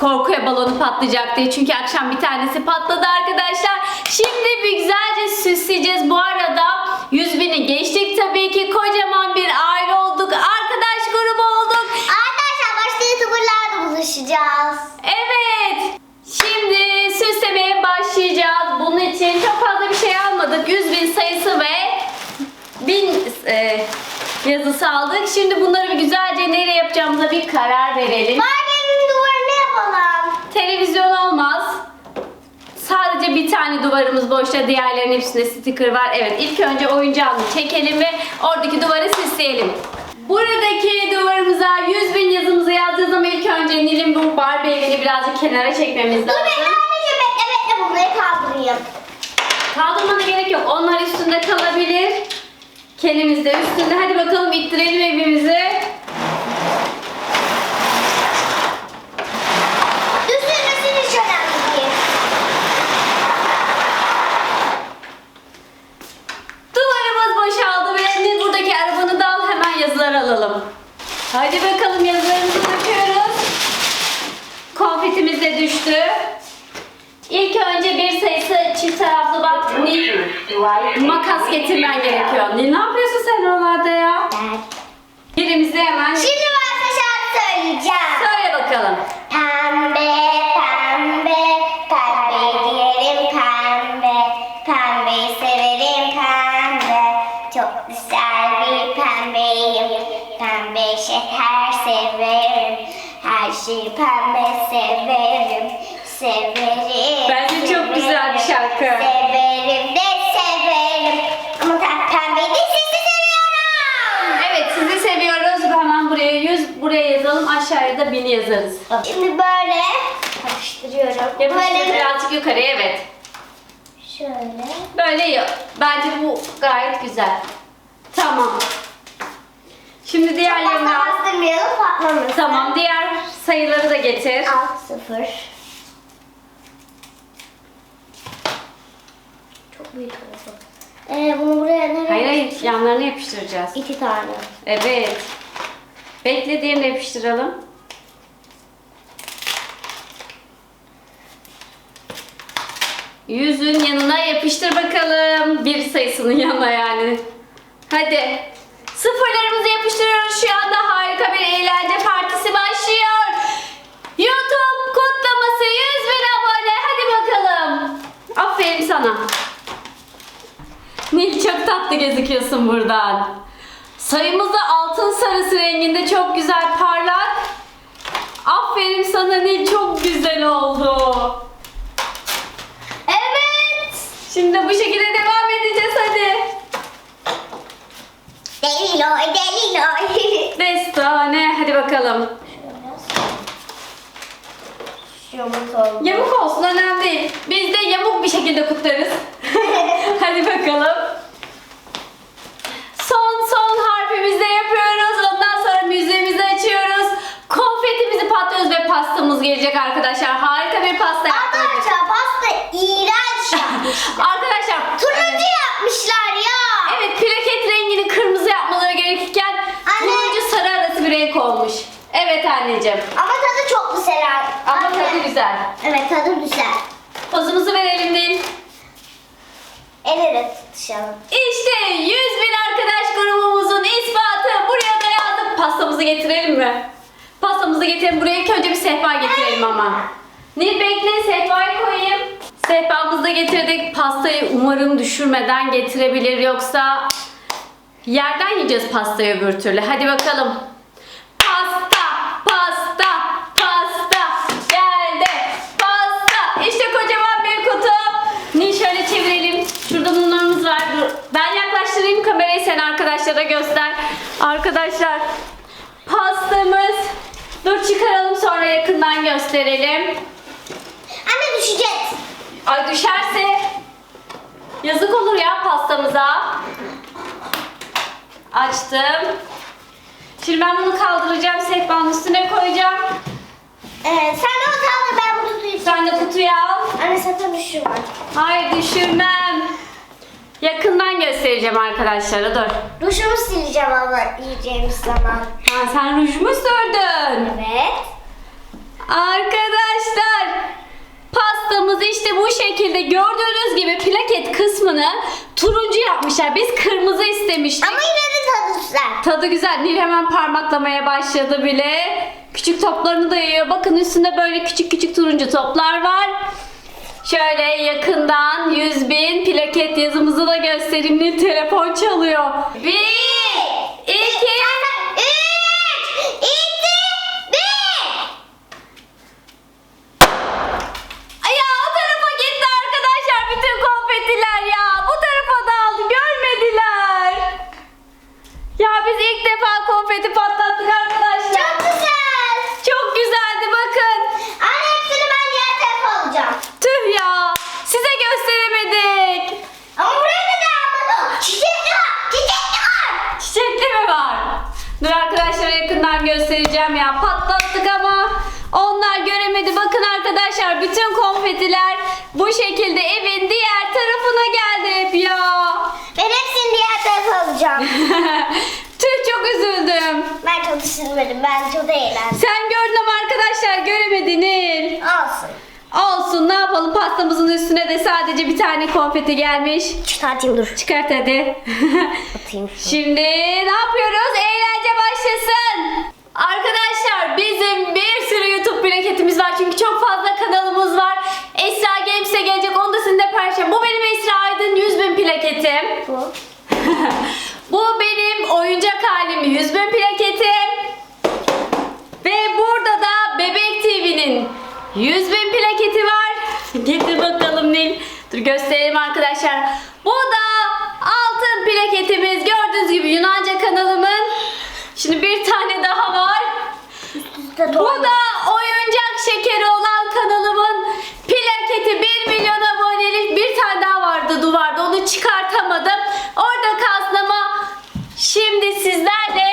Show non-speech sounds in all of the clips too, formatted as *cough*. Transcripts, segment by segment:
korkuya balonu patlayacak diye. Çünkü akşam bir tanesi patladı arkadaşlar. Şimdi bir güzelce süsleyeceğiz. Bu arada 100 bini geçtik tabii ki. Kocaman bir aile olduk. Arkadaş grubu olduk. Arkadaşlar başta youtuberlarla buluşacağız. Evet. Şimdi süslemeye başlayacağız. Bunun için çok fazla bir şey almadık. 100 bin sayısı ve 1000 e, yazısı aldık. Şimdi bunları bir güzelce nereye yapacağımıza bir karar verelim. Yapalım. Televizyon olmaz. Sadece bir tane duvarımız boşta, diğerlerinin hepsinde sticker var. Evet, ilk önce oyuncağını çekelim ve oradaki duvarı süsleyelim. Buradaki duvarımıza 100 bin yazımızı yazdığımız ama ilk önce Nil'in bu Barbie evini birazcık kenara çekmemiz Dur lazım. bekle anneciğim bekle bekle bunları kaldırayım. Kaldırmana gerek yok. Onlar üstünde kalabilir. Kelimiz de üstünde. Hadi bakalım ittirelim evimizi. Üstün üstün hiç önemli değil. Duvarımız boşaldı ve Nil buradaki arabanı da al hemen yazılar alalım. Hadi bakalım yazılarımızı döküyoruz. Konfetimiz de düştü. İlk önce bir sayısı çift taraflı bak Nil makas getirmen gerekiyor. Nil ne yapıyorsun sen oralarda ya? Birimizi hemen Şimdi ben size şarkı söyleyeceğim. söyle bakalım. Pembe, pembe, pembe diyelim pembe. Pembeyi severim pembe. Çok güzel bir pembeyim. Pembe şeker severim. Her şeyi pembe severim. Severim. Da 1000 yazarız. Şimdi böyle yapıştırıyorum. Yapıştır Böyle birazcık yukarıya evet. şöyle. Böyle iyi. Bence bu gayet güzel. Tamam. Şimdi diğerlerini Fazla al. bastırmayalım patlamasın. Tamam diğer sayıları da getir. Alt sıfır. Çok büyük oldu. Ee, bunu buraya nereye? Hayır hayır yanlarına yapıştıracağız. İki tane. Evet. Bekle diğerini yapıştıralım. Yüzün yanına yapıştır bakalım. Bir sayısının yanına yani. Hadi. Sıfırlarımızı yapıştırıyoruz. Şu anda harika bir eğlence partisi başlıyor. YouTube kutlaması 100 bin abone. Hadi bakalım. Aferin sana. Nil çok tatlı gözüküyorsun buradan. Sayımız da altın sarısı renginde çok güzel parlak. Aferin sana Nil çok güzel oldu. Şimdi bu şekilde devam edeceğiz hadi. Deliloy deliloy. *laughs* Destane hadi bakalım. Yumurt oldu. Yamuk olsun önemli değil. Biz de yamuk bir şekilde kutlarız. *laughs* hadi bakalım. Son son harfimizi de yapıyoruz. Ondan sonra müziğimizi açıyoruz. Konfetimizi patlıyoruz ve pastamız gelecek arkadaşlar. Harika bir pasta yaptık. Arkadaşlar pasta iğrenç yapmışlar. Arkadaşlar Turuncu yapmışlar ya. Evet plaket rengini kırmızı yapmaları gerekirken Anne. turuncu sarı arası bir renk olmuş. Evet anneciğim. Ama tadı çok güzel. Ama Anne. tadı güzel. Evet tadı güzel. Pozumuzu verelim değil. El ele tutuşalım. İşte 100 bin arkadaş grubumuzun ispatı. Buraya da yazdık. Pastamızı getirelim mi? Pastamızı getirelim. Buraya ilk önce bir sehpa getirelim ama. Nil bekle sehpayı koyayım. Sehpamızı da getirdik. Pastayı umarım düşürmeden getirebilir. Yoksa yerden yiyeceğiz pastayı öbür türlü. Hadi bakalım. Pasta, pasta, pasta geldi. Pasta. İşte kocaman bir kutu. Nil şöyle çevirelim. Şurada mumlarımız var. Dur. Ben yaklaştırayım kamerayı sen arkadaşlara göster. Arkadaşlar pastamız. Dur çıkaralım sonra yakından gösterelim. Anne düşecek. Ay düşerse yazık olur ya pastamıza. Açtım. Şimdi ben bunu kaldıracağım, sehpanın üstüne koyacağım. Ee, sen de o kaldı ben bunu tutayım. Sen de kutuyu al. Anne sakın düşürme. Hayır düşürmem. Yakından göstereceğim arkadaşlara dur. Ruşumu sileceğim ama yiyeceğimiz zaman. Ha, sen ruj mu sürdün? Evet. Arkadaşlar pastamız işte bu şekilde gördüğünüz gibi plaket kısmını turuncu yapmışlar. Biz kırmızı istemiştik. Ama yine de tadı güzel. Tadı güzel. Nil hemen parmaklamaya başladı bile. Küçük toplarını da yiyor. Bakın üstünde böyle küçük küçük turuncu toplar var. Şöyle yakından 100 bin plaket yazımızı da göstereyim. Nil telefon çalıyor. Bir, iki, Üç, iki, bir. Ay ya o tarafa gitti arkadaşlar bütün konfetiler ya. Bu tarafa dağıldı görmediler. Ya biz ilk defa konfeti patlattık arkadaşlar. Çok güzel. Çok güzeldi bakın. Anne hepsini ben diğer tarafa alacağım. Tüh ya. Size gösteremedik. Ama buraya da devam. Çiçekli var. Çiçekli var. Çiçekli mi var? Dur arkadaşlar yakından göstereceğim ya. Patlattık ama onlar göremedi. Bakın arkadaşlar bütün konfetiler bu şekilde evin diğer tarafına geldi hep ya. Ben hepsini diğer tarafa alacağım. *laughs* Tüh çok üzüldüm. ben çok düşünmedim. Ben çok eğlendim. Sen gördün ama arkadaşlar göremedin Nil. Olsun. Olsun ne yapalım pastamızın üstüne de sadece bir tane konfeti gelmiş. Çıkartayım dur. Çıkart hadi. *laughs* Atayım. Şimdi ne yapıyoruz? Başlasın. Arkadaşlar bizim bir sürü YouTube plaketimiz var çünkü çok fazla kanalımız var. Esra Games'e gelecek onu da sizinle paylaşacağım. Bu benim Esra Aydın 100 bin plaketim. Bu. *laughs* Bu benim oyuncak halim 100 bin plaketim. Ve burada da Bebek TV'nin 100 bin plaketi var. *laughs* Getir bakalım Nil. Dur göstereyim arkadaşlar. Bu da altın plaketimiz. Gördüğünüz gibi Yunanca kanalımın. Şimdi bir tane daha var. Bu da oyuncak şekeri olan kanalımın plaketi 1 milyon abonelik bir tane daha vardı duvarda onu çıkartamadım. Orada kalsın ama şimdi sizlerle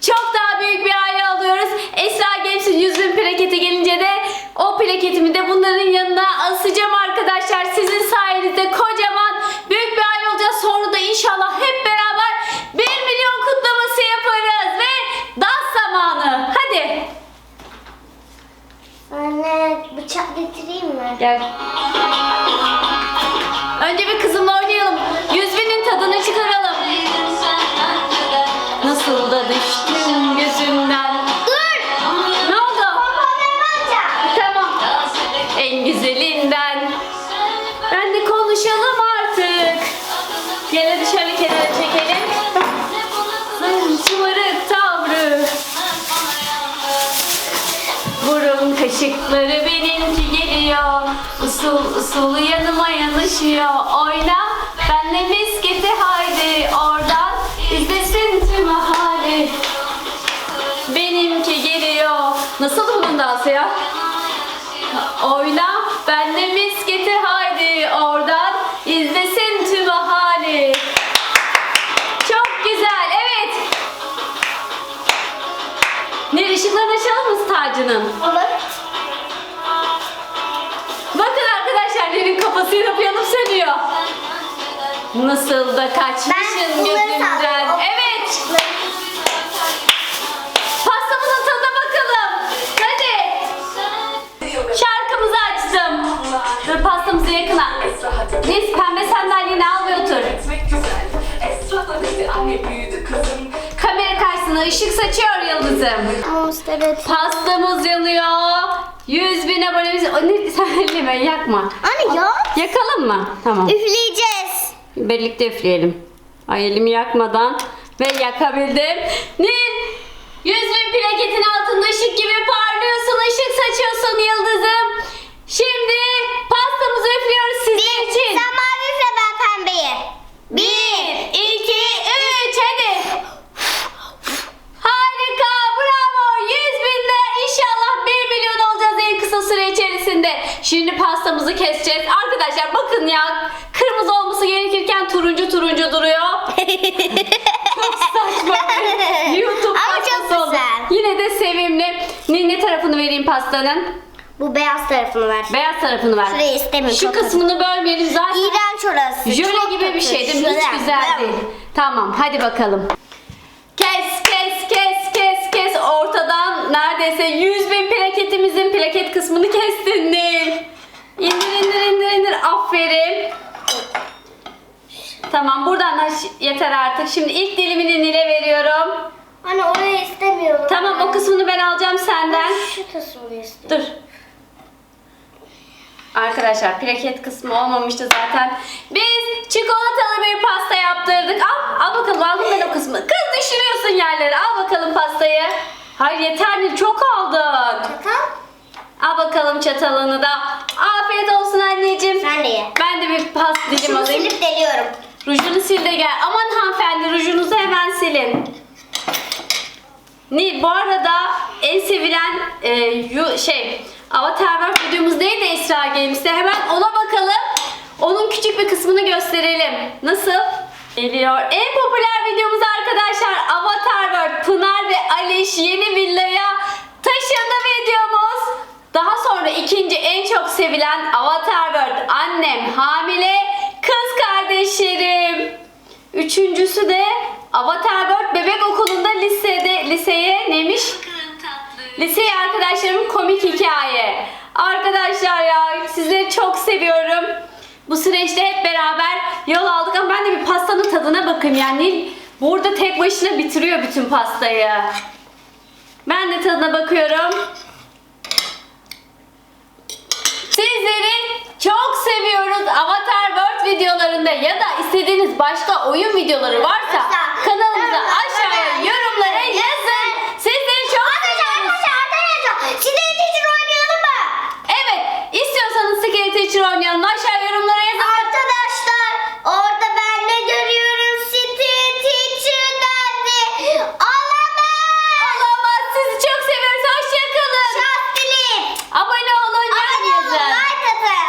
çok daha büyük bir aile alıyoruz. Esra Games'in 100 bin plaketi gelince de o plaketimi de bunların yanına asacağım arkadaşlar. Sizin sayenizde kocaman büyük bir aile olacağız. Sonra da inşallah hep beraber 1 milyon kutlaması yaparız ve dans zamanı. Hadi. Anne bıçak getireyim mi? Gel. Önce bir kızımla oynayalım. 100 binin tadını çıkaralım. Nasıl da düştüm gözümden. Dur. Ne oldu? Tamam. En güzelinden. Ben de konuşalım artık. Gel hadi şöyle kaşıkları benimki geliyor. Usul usul yanıma yanaşıyor. Oyna ben de misketi haydi oradan izlesin tüm ahali. Benimki geliyor. Nasıl bunun dansı ya? Oyna ben de misketi haydi oradan izlesin tüm ahali. Çok güzel evet. Ne ışıklarını açalım mı tacının? Olur. Kafasıyla yanıp sönüyor. Nasıl da bunları gözümden. Evet. Pastamızın tadına bakalım. Hadi. Şarkımızı açtım. Dur pastamızı yakına. Biz pembe sandalyeni al ve otur. Kamera karşısına ışık saçıyor yıldızım. Pastamız yanıyor. 100 bin abonemiz. O ne *laughs* sen elleme yakma. Anne ya. Yakalım mı? Tamam. Üfleyeceğiz. Birlikte üfleyelim. Ay elimi yakmadan ve yakabildim. Nil 100 bin plaketin altında ışık gibi parlıyorsun, ışık saçıyorsun yıldızım. Şimdi pastamızı üflüyoruz sizin için. Sen mavi üfle ben pembeyi. Bir, iki, üç, hadi. Harika, bravo. 100 binler. İnşallah 1 milyon olacağız en kısa süre içerisinde. Şimdi pastamızı keseceğiz. Arkadaşlar bakın ya. Kırmızı olması gerekirken turuncu turuncu duruyor. Çok saçma bir YouTube Ama çok pastası oldu. güzel. Yine de sevimli. Ne, ne tarafını vereyim pastanın? Bu beyaz tarafını ver. Beyaz tarafını ver. Şurayı istemiyorum, Şu çok kısmını bölmeyelim zaten. İğrenç orası. Jöle Çok gibi bir kötü. şey değil mi? Hiç Jöle. güzel değil. Tamam hadi bakalım. Kes kes kes kes kes ortadan neredeyse 100 bin plaketimizin plaket kısmını kestin Nil. İndir indir indir indir. Aferin. Tamam buradan da yeter artık. Şimdi ilk dilimini Nil'e veriyorum. Anne istemiyorum. Tamam o kısmını ben alacağım senden. Şu kısmını istiyorum. Dur. Arkadaşlar plaket kısmı olmamıştı zaten. Biz çikolatalı bir pasta yaptırdık. Al, al bakalım aldım ben o kısmı. Kız düşürüyorsun yerlere. Al bakalım pastayı. Hayır yeter Nil çok aldın. Çatal. Al bakalım çatalını da. Afiyet olsun anneciğim. Sen de ye. Ben de bir pas dilim Şunu alayım. silip deliyorum. Rujunu sil de gel. Aman hanımefendi rujunuzu hemen silin. Ni bu arada en sevilen e, yu, şey Avatar World videomuz neydi Esra Games'te? Hemen ona bakalım. Onun küçük bir kısmını gösterelim. Nasıl? Geliyor. En popüler videomuz arkadaşlar Avatar World. Pınar ve Aliş yeni villaya taşındı videomuz. Daha sonra ikinci en çok sevilen Avatar World. Annem hamile, kız kardeşlerim. Üçüncüsü de Avatar World Bebek Okulu'nda lisede liseye neymiş? Liseye arkadaşlarımın komik hikaye. Arkadaşlar ya sizleri çok seviyorum. Bu süreçte hep beraber yol aldık ama ben de bir pastanın tadına bakayım yani. Nil burada tek başına bitiriyor bütün pastayı. Ben de tadına bakıyorum. Sizleri çok seviyoruz. Avatar World videolarında ya da istediğiniz başka oyun videoları varsa